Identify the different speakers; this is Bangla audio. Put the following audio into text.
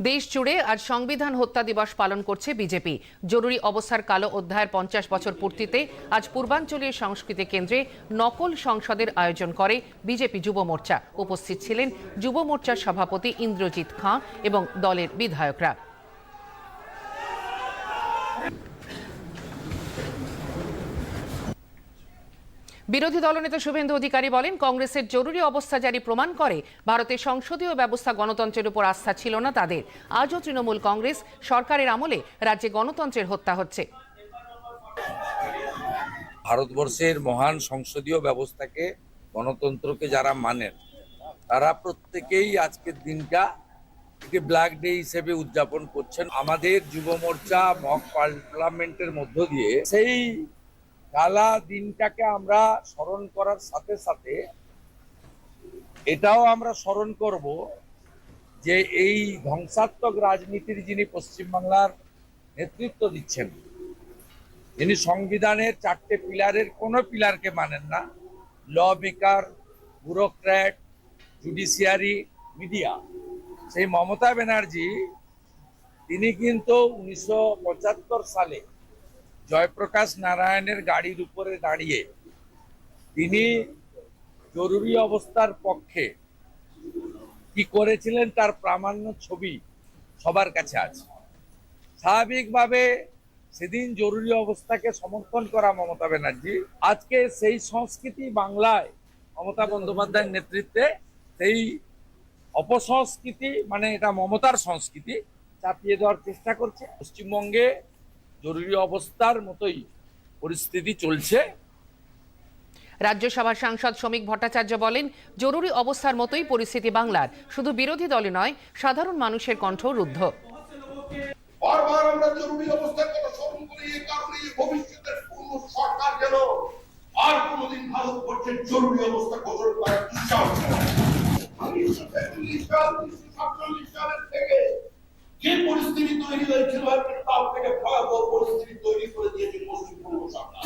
Speaker 1: দেশ জুড়ে আজ সংবিধান হত্যা দিবস পালন করছে বিজেপি। জরুরি অবস্থার কালো অধ্যায়ের পঞ্চাশ বছর পূর্তিতে আজ পূর্বাঞ্চলীয় সংস্কৃতি কেন্দ্রে নকল সংসদের আয়োজন করে বিজেপি যুব মোর্চা। উপস্থিত ছিলেন যুব মোর্চার সভাপতি ইন্দ্রজিৎ খাঁ এবং দলের বিধায়করা। বিরোধী দলনেতা শুভেন্দু অধিকারী বলেন, কংগ্রেসের জরুরি অবস্থা জারি প্রমাণ করে ভারতের সংসদীয় ব্যবস্থা গণতন্ত্রের উপর আস্থা ছিল না তাদের। আজও তৃণমূল কংগ্রেস সরকারের আমলে রাজ্যে গণতন্ত্রের হত্যা হচ্ছে।
Speaker 2: ভারতবর্ষের মহান সংসদীয় ব্যবস্থাকে গণতন্ত্রকে যারা মানেন, তারা প্রত্যেকেই আজকের দিনটা একটি ব্ল্যাক ডে হিসেবে উদযাপন করছেন। আমাদের যুব মোর্চা মক পার্লামেন্টের মধ্য দিয়ে সেই কালা দিনটাকে আমরা স্মরণ করার সাথে সাথে এটাও আমরা স্মরণ করব যে এই ধ্বংসাত্মক রাজনীতির যিনি পশ্চিমবাংলার নেতৃত্ব দিচ্ছেন যিনি সংবিধানের চারটে পিলারের কোনো পিলারকে মানেন না। Law maker, bureaucrat, judiciary, media. সেই মমতা ব্যানার্জি, তিনি কিন্তু উনিশশো পঁচাত্তর সালে জয়প্রকাশ নারায়ণের গাড়ির উপরে দাঁড়িয়ে তিনি জরুরি অবস্থার পক্ষে কি করেছিলেন তার প্রামাণ্য ছবি সবার কাছে আছে। স্বাভাবিকভাবে সেদিন জরুরি অবস্থাকে সমর্থন করা মমতা ব্যানার্জি। আজকে সেই সংস্কৃতি বাংলায় মমতা বন্দ্যোপাধ্যায়ের নেতৃত্বে সেই অপসংস্কৃতি মানে এটা মমতার সংস্কৃতি, চাপিয়ে দেওয়ার চেষ্টা করছে। পশ্চিমবঙ্গে জরুরি অবস্থার মতোই পরিস্থিতি চলছে।
Speaker 1: রাজ্যসভার সাংসদ শ্রমিক ভট্টাচার্য বলেন জরুরি অবস্থার মতোই পরিস্থিতি বাংলার। শুধু বিরোধী দলে নয় সাধারণ মানুষের কণ্ঠ রুদ্ধ।
Speaker 3: বারবার আমরা জরুরি অবস্থার কথা স্মরণ করি এই কারণে ভবিষ্যতের কোন সরকার যেন আর কোনোদিন ভারতবর্ষের জরুরি অবস্থা ঘোষণা করার দুঃসাহস সালের থেকে যে পরিস্থিতি তৈরি হয়েছিল তার ভয়াবহ পরিস্থিতি তৈরি করে দিয়েছে পশ্চিমবঙ্গ সরকার।